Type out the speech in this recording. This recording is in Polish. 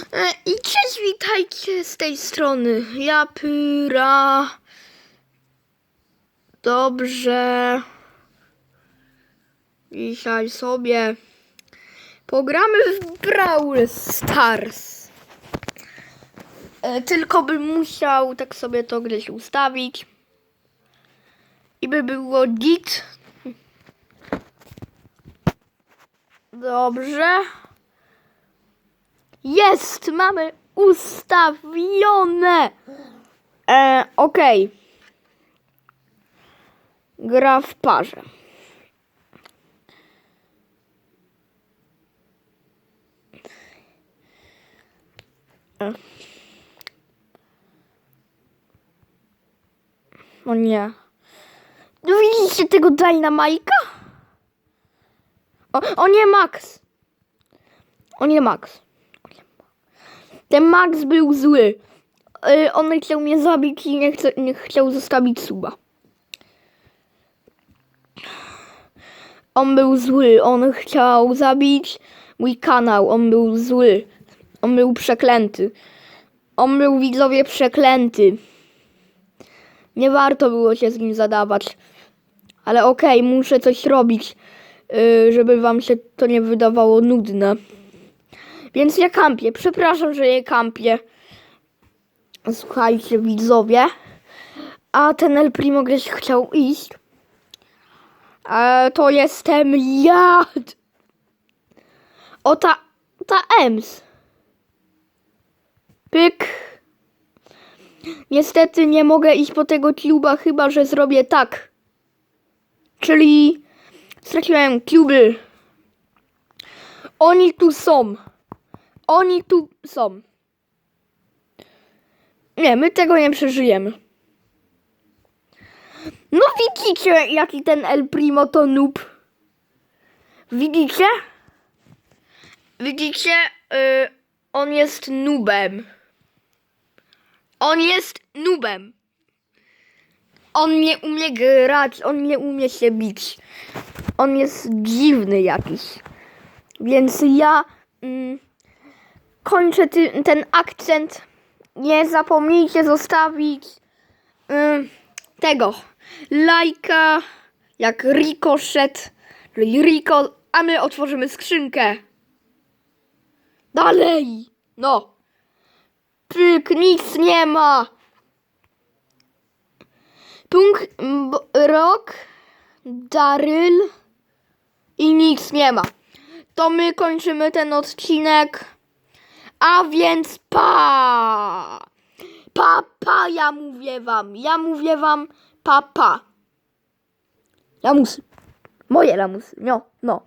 E, I cześć, witajcie z tej strony. Ja Pyra. Dobrze. Dzisiaj sobie pogramy w Brawl Stars. E, Tylko bym musiał tak sobie to gdzieś ustawić. I by było git. Dobrze. Jest! Mamy ustawione! E, Okej. Gra w parze. E. O nie. No widzicie tego Dynamajka? O, o nie, Max! O nie, Max. Ten Max był zły. Yy, on chciał mnie zabić i nie, chce, nie chciał zostawić suba. On był zły. On chciał zabić mój kanał. On był zły. On był przeklęty. On był widzowie przeklęty. Nie warto było się z nim zadawać. Ale okej, muszę coś robić, yy, żeby wam się to nie wydawało nudne. Więc ja kampię. Przepraszam, że je kampię. Słuchajcie, widzowie. A ten El Primo gdzieś chciał iść. E, to jestem ja. O ta, ta Ems. Pyk. Niestety nie mogę iść po tego kluba, chyba że zrobię tak. Czyli straciłem kluby. Oni tu są. Oni tu są. Nie, my tego nie przeżyjemy. No widzicie, jaki ten El Primo to noob. Widzicie? Widzicie? Y, on jest noobem. On jest noobem. On nie umie grać, on nie umie się bić. On jest dziwny jakiś. Więc ja... Mm, kończę ty, ten akcent. Nie zapomnijcie zostawić tego lajka, jak rikoszet, czyli Riko, a my otworzymy skrzynkę. Dalej! No! Pyk, nic nie ma! Punkt, b- rok, Daryl i nic nie ma. To my kończymy ten odcinek. A więc pa! Pa, pa, ja mówię wam. Ja mówię wam pa, pa. Moje lamusy. No, no.